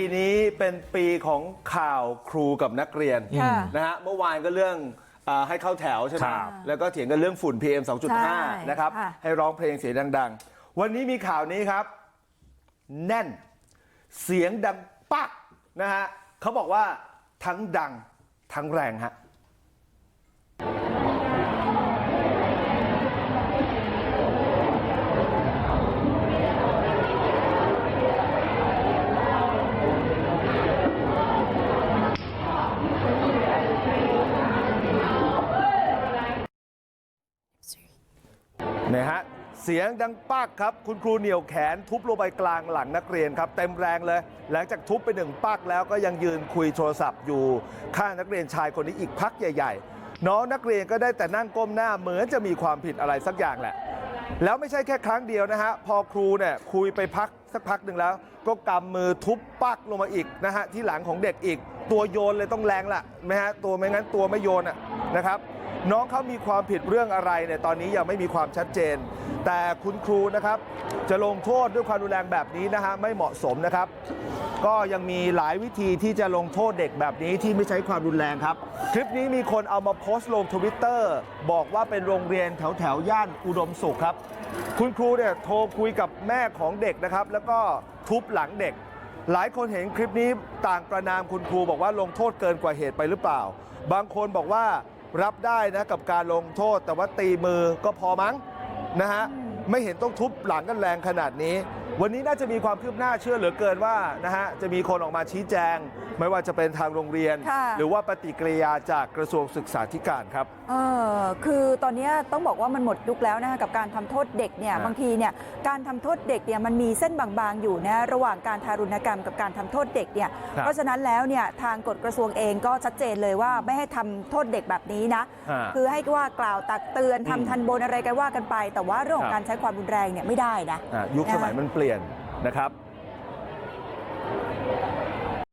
ปีนี้เป็นปีของข่าวครูกับนักเรียนค่ะนะฮะเมื่อวานก็เรื่องเอ่อให้เข้าแถวใช่ไหมครับแล้วก็เถียงกันเรื่องฝุ่น PM ใช่2.5 นะครับ ค่ะ ให้ร้องเพลงเสียงดัง ๆ วันนี้มีข่าวนี้ครับ แน่น เสียงดังปักนะฮะเขาบอกว่าทั้งดังทั้งแรงฮะ นะฮะเสียงดังปากครับ คุณครูเหนี่ยวแขนทุบลงไปกลางหลังนักเรียนครับเต็มแรงเลย หลังจากทุบไปหนึ่งปากแล้วก็ยังยืนคุยโทรศัพท์อยู่ข้างนักเรียนชายคนนี้อีกพักใหญ่ ๆ น้องนักเรียนก็ได้แต่นั่งก้มหน้าเหมือนจะมีความผิดอะไรสักอย่างแหละ แล้วไม่ใช่แค่ครั้งเดียวนะฮะพอครูเนี่ยคุยไปพักสักพักหนึ่งแล้ว ก็กำมือทุบปักลงมาอีกนะฮะที่หลังของเด็กอีก ตัวโยนเลยต้องแรงละนะฮะตัวไม่งั้นตัวไม่โยนะนะครับ น้องเขามีความผิดเรื่องอะไรเนี่ยตอนนี้ยังไม่มีความชัดเจน แต่คุณครูนะครับจะลงโทษด้วยความรุนแรงแบบนี้นะฮะไม่เหมาะสมนะครับ ก็ยังมีหลายวิธีที่จะลงโทษเด็กแบบนี้ที่ไม่ใช้ความรุนแรงครับ คลิปนี้มีคนเอามาโพสต์ลงทวิตเตอร์บอกว่าเป็นโรงเรียนแถวแถวย่านอุดมสุขครับ คุณครูเนี่ยโทรคุยกับแม่ของเด็กนะครับ แล้วก็ทุบหลังเด็กหลายคนเห็นคลิปนี้ต่างประนามคุณครูบอกว่าลงโทษเกินกว่าเหตุไปหรือเปล่า บางคนบอกว่า รับได้นะกับการลงโทษแต่ว่าตีมือก็พอมั้งนะฮะไม่เห็นต้องทุบหลังกันแรงขนาดนี้ วันนี้น่าจะมีความคืบหน้าเชื่อเหลือเกินว่านะฮะจะมีคนออกมาชี้แจง ไม่ว่าจะเป็นทางโรงเรียนค่ะหรือว่าปฏิกิริยาจากกระทรวงศึกษาธิการครับเออคือตอนเนี้ยต้องบอกว่ามันหมดยุคแล้วนะคะกับการทำโทษเด็กเนี่ยฮะบางทีเนี่ยการทำโทษเด็กเนี่ยมันมีเส้นบางๆอยู่นะระหว่างการทารุณกรรมกับการทำโทษเด็กเนี่ยเพราะฉะนั้นแล้วเนี่ยทางกฎกระทรวงเองก็ชัดเจนเลยว่าไม่ให้ทำโทษเด็กแบบนี้นะฮะคือให้ว่ากล่าวตักเตือนทำทันบนอะไรกันว่ากันไป แต่ว่าเรื่องขอครังบการใช้ความรุนแรงเนี่ยไม่ได้นะอะยุคสมัยมันเปลี่ยนนะครับ